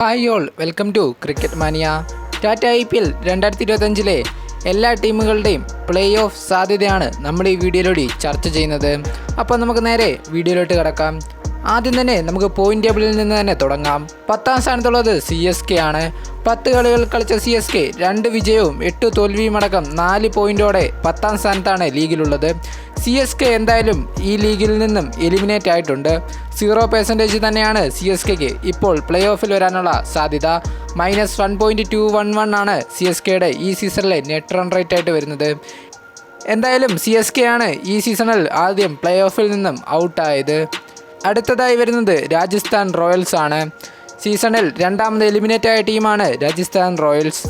Hi all welcome to cricket mania Tata I P L രണ്ടായിരത്തി ഇരുപത്തഞ്ചിലെ എല്ലാ ടീമുകളുടെയും play off സാധ്യതയാണ് നമ്മൾ ഈ വീഡിയോയിലൂടെ ചർച്ച ചെയ്യുന്നത്. അപ്പോൾ നമുക്ക് നേരെ വീഡിയോയിലോട്ട് കിടക്കാം. ആദ്യം തന്നെ നമുക്ക് പോയിന്റ് ടേബിളിൽ നിന്ന് തന്നെ തുടങ്ങാം. പത്താം സ്ഥാനത്തുള്ളത് സി എസ് കെ ആണ്. പത്ത് കളികൾ കളിച്ച സി എസ് കെ രണ്ട് വിജയവും എട്ട് തോൽവിയും അടക്കം നാല് പോയിന്റോടെ പത്താം സ്ഥാനത്താണ് ലീഗിലുള്ളത്. സി എസ് കെ എന്തായാലും ഈ ലീഗിൽ നിന്നും എലിമിനേറ്റ് ആയിട്ടുണ്ട്. സീറോ പെർസെന്റേജ് തന്നെയാണ് സി എസ് കെക്ക് ഇപ്പോൾ പ്ലേ ഓഫിൽ വരാനുള്ള സാധ്യത. Minus one point two one one ആണ് സി എസ് കെയുടെ ഈ സീസണിലെ നെറ്റ് റൺ റേറ്റ് ആയിട്ട് വരുന്നത്. എന്തായാലും സി എസ് കെ ആണ് ഈ സീസണിൽ ആദ്യം പ്ലേ ഓഫിൽ നിന്നും ഔട്ടായത് അടുത്തതായി വരുന്നത് രാജസ്ഥാൻ റോയൽസ് ആണ്. സീസണിൽ രണ്ടാമത് ആയ ടീമാണ് രാജസ്ഥാൻ റോയൽസ്.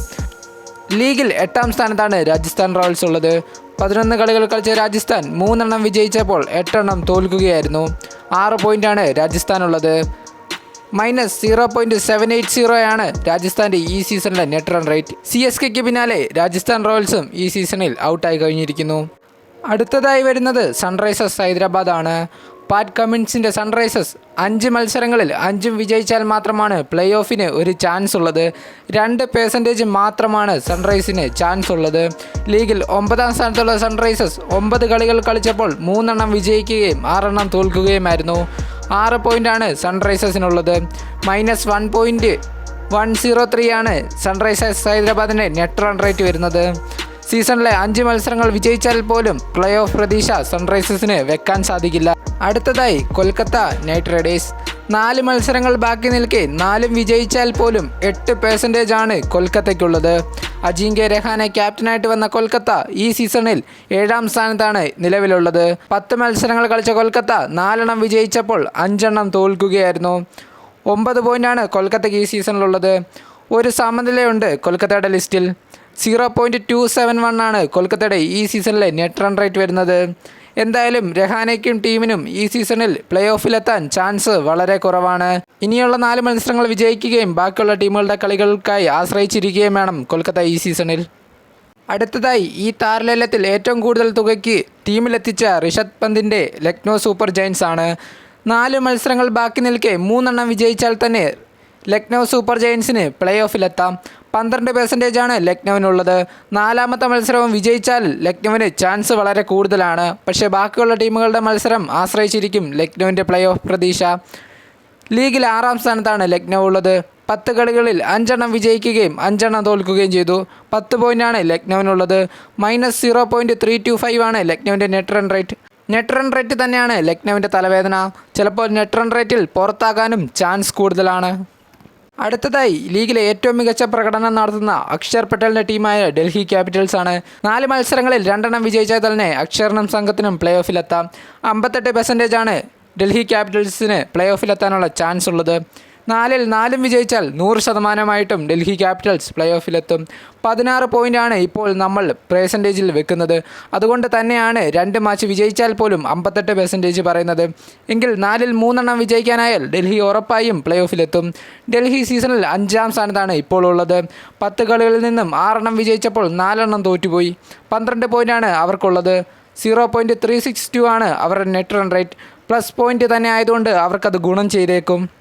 ലീഗിൽ എട്ടാം സ്ഥാനത്താണ് രാജസ്ഥാൻ റോയൽസ് ഉള്ളത്. പതിനൊന്ന് കളികൾ കളിച്ച രാജസ്ഥാൻ മൂന്നെണ്ണം വിജയിച്ചപ്പോൾ എട്ടെണ്ണം തോൽക്കുകയായിരുന്നു. ആറ് പോയിന്റാണ് രാജസ്ഥാനുള്ളത്. Minus zero point seven eight സീറോയാണ് രാജസ്ഥാന്റെ ഈ സീസണിലെ net run rate. C S കെക്ക് പിന്നാലെ രാജസ്ഥാൻ റോയൽസും ഈ സീസണിൽ ഔട്ടായി കഴിഞ്ഞിരിക്കുന്നു. അടുത്തതായി വരുന്നത് സൺറൈസേഴ്സ് ഹൈദരാബാദാണ് പാറ്റ് കമ്മിൻസിന്റെ സൺറൈസേഴ്സ് അഞ്ച് മത്സരങ്ങളിൽ അഞ്ചും വിജയിച്ചാൽ മാത്രമാണ് പ്ലേ ഓഫിന് ഒരു ചാൻസ് ഉള്ളത്. രണ്ട് പേഴ്സന്റേജ് മാത്രമാണ് സൺറൈസിന് ചാൻസ് ഉള്ളത്. ലീഗിൽ ഒമ്പതാം സ്ഥാനത്തുള്ള സൺറൈസേഴ്സ് ഒമ്പത് കളികൾ കളിച്ചപ്പോൾ മൂന്നെണ്ണം വിജയിക്കുകയും ആറെണ്ണം തോൽക്കുകയുമായിരുന്നു. ആറ് പോയിന്റാണ് സൺറൈസേഴ്സിനുള്ളത്. Minus one point one zero three ആണ് സൺറൈസേഴ്സ് ഹൈദരാബാദിന്റെ നെറ്റ് റൺ റേറ്റ് വരുന്നത്. സീസണിലെ അഞ്ച് മത്സരങ്ങൾ വിജയിച്ചാൽ പോലും പ്ലേ ഓഫ് പ്രതീക്ഷ സൺറൈസേഴ്സിന് വെക്കാൻ സാധിക്കില്ല. അടുത്തതായി കൊൽക്കത്ത നൈറ്റ് റൈഡേഴ്സ്. നാല് മത്സരങ്ങൾ ബാക്കി നിൽക്കെ നാലും വിജയിച്ചാൽ പോലും എട്ട് പേഴ്സന്റേജ് ആണ് കൊൽക്കത്തയ്ക്കുള്ളത്. അജിങ്ക്യ രഹാനെ ക്യാപ്റ്റനായിട്ട് വന്ന കൊൽക്കത്ത ഈ സീസണിൽ ഏഴാം സ്ഥാനത്താണ് നിലവിലുള്ളത്. പത്ത് മത്സരങ്ങൾ കളിച്ച കൊൽക്കത്ത നാലെണ്ണം വിജയിച്ചപ്പോൾ അഞ്ചെണ്ണം തോൽക്കുകയായിരുന്നു. ഒമ്പത് പോയിന്റാണ് കൊൽക്കത്തയ്ക്ക് ഈ സീസണിലുള്ളത്. ഒരു സമനിലയുണ്ട് കൊൽക്കത്തയുടെ ലിസ്റ്റിൽ. Zero point two seven one ആണ് കൊൽക്കത്തയുടെ ഈ സീസണിലെ നെറ്റ് റൺ റേറ്റ് വരുന്നത്. എന്തായാലും രഹാനയ്ക്കും ടീമിനും ഈ സീസണിൽ പ്ലേ ഓഫിലെത്താൻ ചാൻസ് വളരെ കുറവാണ്. ഇനിയുള്ള നാല് മത്സരങ്ങൾ വിജയിക്കുകയും ബാക്കിയുള്ള ടീമുകളുടെ കളികൾക്കായി ആശ്രയിച്ചിരിക്കുകയും വേണം കൊൽക്കത്ത ഈ സീസണിൽ. അടുത്തതായി ഈ താരലേലത്തിൽ ഏറ്റവും കൂടുതൽ തുകയ്ക്ക് ടീമിലെത്തിച്ച ഋഷഭ് പന്തിന്റെ ലക്നോ സൂപ്പർ ജയൻസ് ആണ് നാല് മത്സരങ്ങൾ ബാക്കി നിൽക്കെ മൂന്നെണ്ണം വിജയിച്ചാൽ തന്നെ ലക്നൗ സൂപ്പർ ജയൻസിന് പ്ലേ ഓഫിലെത്താം പന്ത്രണ്ട് പെർസെന്റേജാണ് ലക്നൗവിനുള്ളത്. നാലാമത്തെ മത്സരവും വിജയിച്ചാൽ ലക്നൗവിന് ചാൻസ് വളരെ കൂടുതലാണ്. പക്ഷേ ബാക്കിയുള്ള ടീമുകളുടെ മത്സരം ആശ്രയിച്ചിരിക്കും ലക്നൗവിന്റെ പ്ലേ ഓഫ് പ്രതീക്ഷ. ലീഗിൽ ആറാം സ്ഥാനത്താണ് ലക്നൗ ഉള്ളത്. പത്ത് കളികളിൽ അഞ്ചെണ്ണം വിജയിക്കുകയും അഞ്ചെണ്ണം തോൽക്കുകയും ചെയ്തു. പത്ത് പോയിന്റാണ് ലക്നൗവിനുള്ളത്. Minus zero point three two five ആണ് ലക്നൗവിന്റെ net run rate. Net run rate തന്നെയാണ് ലക്നൗവിന്റെ തലവേദന. ചിലപ്പോൾ നെറ്റ് റൺ റേറ്റിൽ പുറത്താകാനും ചാൻസ് കൂടുതലാണ്. അടുത്തതായി ലീഗിലെ ഏറ്റവും മികച്ച പ്രകടനം നടത്തുന്ന അക്ഷർ പട്ടേലിന്റെ ടീമായ ഡൽഹി ക്യാപിറ്റൽസ് ആണ്. നാല് മത്സരങ്ങളിൽ രണ്ടെണ്ണം വിജയിച്ചാൽ തന്നെ അക്ഷറിനും സംഘത്തിനും പ്ലേ ഓഫിലെത്താം അമ്പത്തെട്ട് പെർസെന്റേജ് ആണ് ഡൽഹി ക്യാപിറ്റൽസിന് പ്ലേ ഓഫിലെത്താനുള്ള ചാൻസ് ഉള്ളത്. നാലിൽ നാലും വിജയിച്ചാൽ നൂറ് ശതമാനമായിട്ടും ഡൽഹി ക്യാപിറ്റൽസ് പ്ലേ ഓഫിലെത്തും പതിനാറ് പോയിന്റാണ് ഇപ്പോൾ നമ്മൾ പേഴ്സന്റേജിൽ വെക്കുന്നത്. അതുകൊണ്ട് തന്നെയാണ് രണ്ട് മാച്ച് വിജയിച്ചാൽ പോലും അമ്പത്തെട്ട് പെർസെന്റേജ് പറയുന്നത്. എങ്കിൽ നാലിൽ മൂന്നെണ്ണം വിജയിക്കാനായാൽ ഡൽഹി ഉറപ്പായും പ്ലേ ഓഫിലെത്തും ഡൽഹി സീസണിൽ അഞ്ചാം സ്ഥാനത്താണ് ഇപ്പോൾ ഉള്ളത്. പത്ത് കളികളിൽ നിന്നും ആറെണ്ണം വിജയിച്ചപ്പോൾ നാലെണ്ണം തോറ്റുപോയി. പന്ത്രണ്ട് പോയിന്റാണ് അവർക്കുള്ളത്. Zero point three six two ആണ് അവരുടെ net run rate plus point തന്നെ ആയതുകൊണ്ട് അവർക്കത് ഗുണം ചെയ്തേക്കും.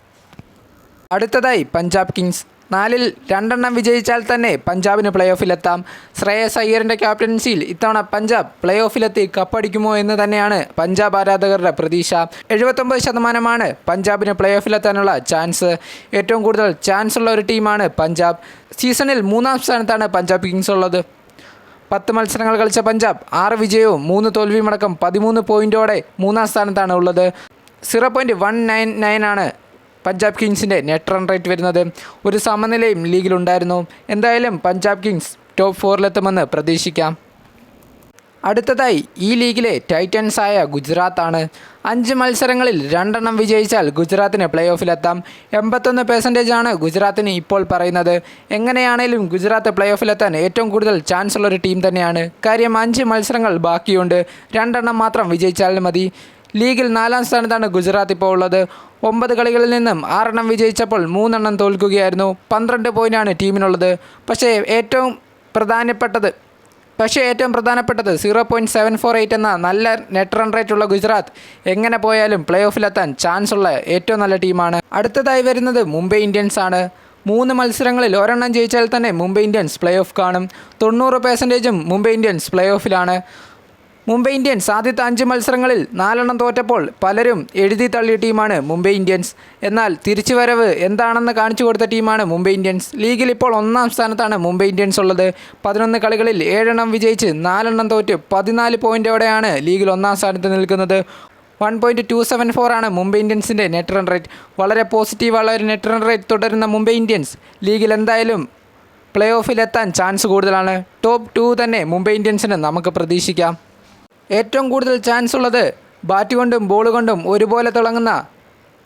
അടുത്തതായി പഞ്ചാബ് കിങ്സ്. നാലിൽ രണ്ടെണ്ണം വിജയിച്ചാൽ തന്നെ പഞ്ചാബിന് പ്ലേ ഓഫിലെത്താം ശ്രേയസ് അയ്യറിന്റെ ക്യാപ്റ്റൻസിയിൽ ഇത്തവണ പഞ്ചാബ് പ്ലേ ഓഫിലെത്തി കപ്പടിക്കുമോ എന്ന് തന്നെയാണ് പഞ്ചാബ് ആരാധകരുടെ പ്രതീക്ഷ. എഴുപത്തൊമ്പത് ശതമാനമാണ് പഞ്ചാബിന് പ്ലേ ഓഫിലെത്താനുള്ള ചാൻസ്. ഏറ്റവും കൂടുതൽ ചാൻസ് ഉള്ള ഒരു ടീമാണ് പഞ്ചാബ്. സീസണിൽ മൂന്നാം സ്ഥാനത്താണ് പഞ്ചാബ് കിങ്സ് ഉള്ളത്. പത്ത് മത്സരങ്ങൾ കളിച്ച പഞ്ചാബ് ആറ് വിജയവും മൂന്ന് തോൽവിയും അടക്കം പതിമൂന്ന് പോയിന്റോടെ മൂന്നാം സ്ഥാനത്താണ് ഉള്ളത്. Zero point one nine nine ആണ് പഞ്ചാബ് കിങ്സിന്റെ നെറ്റ് റൺ റേറ്റ് വരുന്നത് ഒരു സമനിലയും ലീഗിലുണ്ടായിരുന്നു. എന്തായാലും പഞ്ചാബ് കിങ്സ് ടോപ്പ് ഫോറിലെത്തുമെന്ന് പ്രതീക്ഷിക്കാം. അടുത്തതായി ഈ ലീഗിലെ ടൈറ്റൻസ് ആയ ഗുജറാത്ത് ആണ് അഞ്ച് മത്സരങ്ങളിൽ രണ്ടെണ്ണം വിജയിച്ചാൽ ഗുജറാത്തിന് പ്ലേ ഓഫിലെത്താം എൺപത്തൊന്ന് പെർസെന്റേജ് ആണ് ഗുജറാത്തിന് ഇപ്പോൾ പറയുന്നത്. എങ്ങനെയാണേലും ഗുജറാത്ത് പ്ലേ ഓഫിലെത്താൻ ഏറ്റവും കൂടുതൽ ചാൻസ് ഉള്ള ഒരു ടീം തന്നെയാണ്. കാര്യം അഞ്ച് മത്സരങ്ങൾ ബാക്കിയുണ്ട്. രണ്ടെണ്ണം മാത്രം വിജയിച്ചാൽ മതി. ലീഗിൽ നാലാം സ്ഥാനത്താണ് ഗുജറാത്ത് ഇപ്പോൾ ഉള്ളത്. ഒമ്പത് കളികളിൽ നിന്നും ആറെണ്ണം വിജയിച്ചപ്പോൾ മൂന്നെണ്ണം തോൽക്കുകയായിരുന്നു. പന്ത്രണ്ട് പോയിന്റാണ് ടീമിനുള്ളത്. പക്ഷേ ഏറ്റവും പ്രധാനപ്പെട്ടത് പക്ഷേ ഏറ്റവും പ്രധാനപ്പെട്ടത് zero point seven four eight എന്ന നല്ല നെറ്റ് റൺ റേറ്റ് ഉള്ള ഗുജറാത്ത് എങ്ങനെ പോയാലും പ്ലേ ഓഫിലെത്താൻ ചാൻസ് ഉള്ള ഏറ്റവും നല്ല ടീമാണ്. അടുത്തതായി വരുന്നത് മുംബൈ ഇന്ത്യൻസ് ആണ്. മൂന്ന് മത്സരങ്ങളിൽ ഒരെണ്ണം ജയിച്ചാൽ തന്നെ മുംബൈ ഇന്ത്യൻസ് പ്ലേ ഓഫ് കാണും. തൊണ്ണൂറ് പേഴ്സന്റേജും മുംബൈ ഇന്ത്യൻസ് പ്ലേ ഓഫിലാണ് മുംബൈ ഇന്ത്യൻസ് ആദ്യത്തെ അഞ്ച് മത്സരങ്ങളിൽ നാലെണ്ണം തോറ്റപ്പോൾ പലരും എഴുതി തള്ളിയ ടീമാണ് മുംബൈ ഇന്ത്യൻസ്. എന്നാൽ തിരിച്ചുവരവ് എന്താണെന്ന് കാണിച്ചു കൊടുത്ത ടീമാണ് മുംബൈ ഇന്ത്യൻസ്. ലീഗിൽ ഇപ്പോൾ ഒന്നാം സ്ഥാനത്താണ് മുംബൈ ഇന്ത്യൻസ് ഉള്ളത്. പതിനൊന്ന് കളികളിൽ ഏഴെണ്ണം വിജയിച്ച് നാലെണ്ണം തോറ്റ് പതിനാല് പോയിന്റോടെയാണ് ലീഗിൽ ഒന്നാം സ്ഥാനത്ത് നിൽക്കുന്നത്. One point two seven four ആണ് മുംബൈ ഇന്ത്യൻസിന്റെ നെറ്റ് റൺ റേറ്റ് വളരെ പോസിറ്റീവുള്ള ഒരു നെറ്റ് റൺ റേറ്റ് തുടരുന്ന മുംബൈ ഇന്ത്യൻസ് ലീഗിൽ എന്തായാലും പ്ലേ ഓഫിലെത്താൻ ചാൻസ് കൂടുതലാണ്. ടോപ്പ് ടു തന്നെ മുംബൈ ഇന്ത്യൻസിന് നമുക്ക് പ്രതീക്ഷിക്കാം. ഏറ്റവും കൂടുതൽ ചാൻസ് ഉള്ളത് ബാറ്റ് കൊണ്ടും ബോൾ കൊണ്ടും ഒരുപോലെ തിളങ്ങുന്ന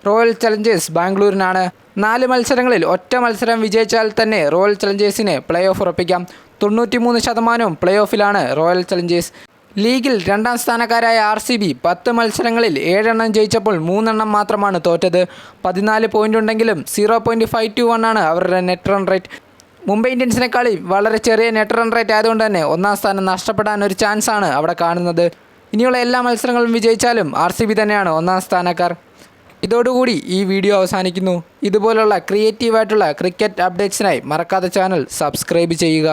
റോയൽ ചലഞ്ചേഴ്സ് ബാംഗ്ലൂരിനാണ്. നാല് മത്സരങ്ങളിൽ ഒറ്റ മത്സരം വിജയിച്ചാൽ തന്നെ റോയൽ ചലഞ്ചേഴ്സിന് പ്ലേ ഓഫ് ഉറപ്പിക്കാം. തൊണ്ണൂറ്റിമൂന്ന് ശതമാനവും പ്ലേ ഓഫിലാണ് റോയൽ ചലഞ്ചേഴ്സ് ലീഗിൽ രണ്ടാം സ്ഥാനക്കാരായ ആർ സി ബി പത്ത് മത്സരങ്ങളിൽ ഏഴെണ്ണം ജയിച്ചപ്പോൾ മൂന്നെണ്ണം മാത്രമാണ് തോറ്റത്. പതിനാല് പോയിന്റ് ഉണ്ടെങ്കിലും zero point five two one ആണ് അവരുടെ നെറ്റ് റൺ റേറ്റ് മുംബൈ ഇന്ത്യൻസിനെക്കാളി വളരെ ചെറിയ നെറ്റ് റൺ റേറ്റ് ആയതുകൊണ്ട് തന്നെ ഒന്നാം സ്ഥാനം നഷ്ടപ്പെടാൻ ഒരു ചാൻസ് ആണ് അവിടെ കാണുന്നത്. ഇനിയുള്ള എല്ലാ മത്സരങ്ങളും വിജയിച്ചാലും ആർ സി ബി തന്നെയാണ് ഒന്നാം സ്ഥാനക്കാർ. ഇതോടുകൂടി ഈ വീഡിയോ അവസാനിക്കുന്നു. ഇതുപോലുള്ള ക്രിയേറ്റീവായിട്ടുള്ള ക്രിക്കറ്റ് അപ്ഡേറ്റ്സിനായി മറക്കാത്ത ചാനൽ സബ്സ്ക്രൈബ് ചെയ്യുക.